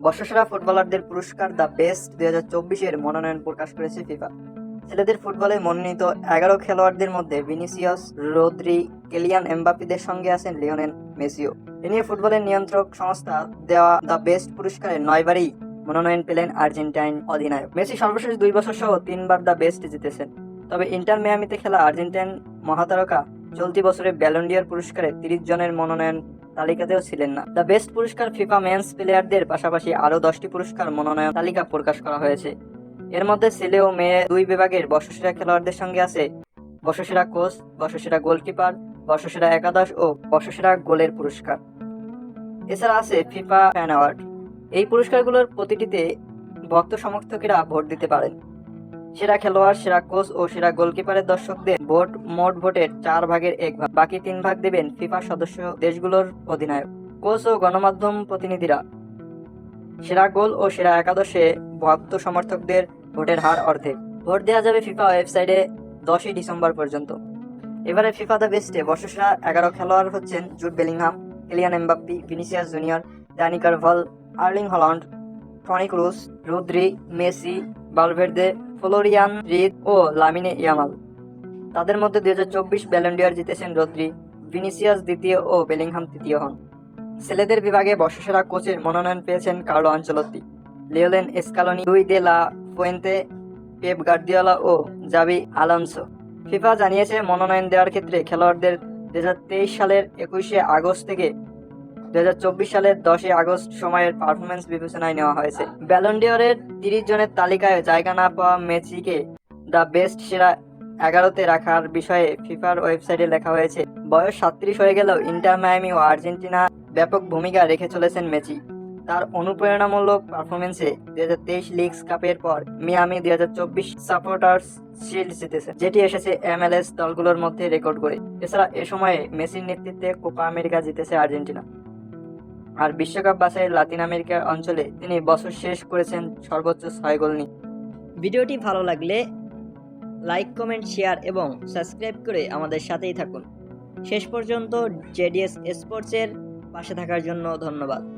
বর্ষসেরা ফুটবলারদের পুরস্কার দ্য বেস্ট দুই হাজার চব্বিশের মনোনয়ন প্রকাশ করেছে ফিফা। ছেলেদের ফুটবলে মনোনীত এগারো খেলোয়াড়দের মধ্যে ভিনিসিয়াস, রোদ্রি, কেলিয়ান এমবাপিদের সঙ্গে আছেন লিওনেল মেসিও। এ নিয়ে ফুটবলের নিয়ন্ত্রক সংস্থা দেওয়া দ্য বেস্ট পুরস্কারে নয়বারই মনোনয়ন পেলেন আর্জেন্টাইন অধিনায়ক। মেসি সর্বশেষ দুই বছর সহ তিনবার দ্য বেস্ট জিতেছেন। তবে ইন্টার মিয়ামিতে খেলা আর্জেন্টাইন মহাতারকা চলতি বছরে ব্যালন্ডিয়ার পুরস্কারে তিরিশ জনের মনোনয়ন তালিকাতেও ছিলেন না। দ্য বেস্ট পুরস্কার ফিফা মেন্স প্লেয়ারদের পাশাপাশি আরও দশটি পুরস্কার মনোনয়ন তালিকা প্রকাশ করা হয়েছে। এর মধ্যে ছেলে ও মেয়ে দুই বিভাগের বর্ষসেরা খেলোয়াড়দের সঙ্গে আছে। বর্ষসেরা কোচ, বর্ষসেরা গোলকিপার, বর্ষসেরা একাদশ ও বর্ষসেরা গোলের পুরস্কার। এছাড়া আছে ফিফা ফ্যান অ্যাওয়ার্ড। এই পুরস্কারগুলোর প্রতিটিতে ভক্ত সমর্থকেরা ভোট দিতে পারেন। সেরা খেলোয়াড়, সেরা কোচ ও সেরা গোলকিপারের দর্শকদের ভোট, মোট ভোটের চার ভাগের এক ভাগ। বাকি তিন ভাগ দেবেন ফিফা সদস্য দেশগুলোর অধিনায়ক। কোচ ও গণমাধ্যম প্রতিনিধিরা, সেরা গোল ও সেরা একাদশে ভক্ত সমর্থকদের ভোটের হার অর্ধেক। ভোট দেওয়া যাবে ফিফা ওয়েবসাইটে দশই ডিসেম্বর পর্যন্ত। এবারে ফিফা দ্য বেস্টে বর্ষসেরা এগারো খেলোয়াড় হচ্ছেন Jude Bellingham Kylian Mbappe, Vinicius Junior, Dani Carvajal, Erling Haaland, Toni Kroos Rodri, Messi Valverde Florian Wirtz ও লামিনে ইয়ামাল। তাদের মধ্যে দুই হাজার চব্বিশ ব্যালেন্ডিয়ার জিতেছেন রদ্রি, ভিনিসিয়াস দ্বিতীয় ও বেলিংহাম তৃতীয় হন। ছেলেদের বিভাগে বর্ষসেরা কোচের মনোনয়ন পেয়েছেন কার্লো আঞ্চলত্তি লিওলেন এসকালনি দুই de la Fuente, Pep Guardiola ও জাবি আলানসো। ফিফা জানিয়েছে মনোনয়ন দেওয়ার ক্ষেত্রে খেলোয়াড়দের দু হাজার তেইশ সালের একুশে আগস্ট থেকে দুই হাজার চব্বিশ সালের দশই আগস্ট সময়ের পারফরমেন্স বিবেচনায় নেওয়া হয়েছে। ব্যালন্ডিয়রের তিরিশ জনের তালিকায় জায়গা না পাওয়া মেসিকে দ্য বেস্ট সেরা এগারোতে রাখার বিষয়ে ফিফার ওয়েবসাইটে লেখা হয়েছে, বয়স সাত্রিশ হয়ে গেলেও ইন্টার মায়ামি ও আর্জেন্টিনা ব্যাপক ভূমিকা রেখে চলেছেন মেসি। তার অনুপ্রেরণামূলক পারফরমেন্সে দুই হাজার তেইশ লিগস কাপের পর মিয়ামি দুই হাজার চব্বিশ সাপোর্টার্স শিল্ড জিতেছে, যেটি এসেছে এমএলএস দলগুলোর মধ্যে রেকর্ড করে এছাড়া এ সময়ে মেসির নেতৃত্বে কোপা আমেরিকা জিতেছে আর্জেন্টিনা। আর বিশ্বকাপ বাছাইয়ের লাতিন আমেরিকা অঞ্চলে তিনি বছর শেষ করেছেন সর্বোচ্চ ছয় গোল নিয়ে। ভিডিওটি ভালো লাগলে লাইক, কমেন্ট, শেয়ার এবং সাবস্ক্রাইব করে আমাদের সাথেই থাকুন। শেষ পর্যন্ত জেডিএস স্পোর্টসের পাশে থাকার জন্য ধন্যবাদ।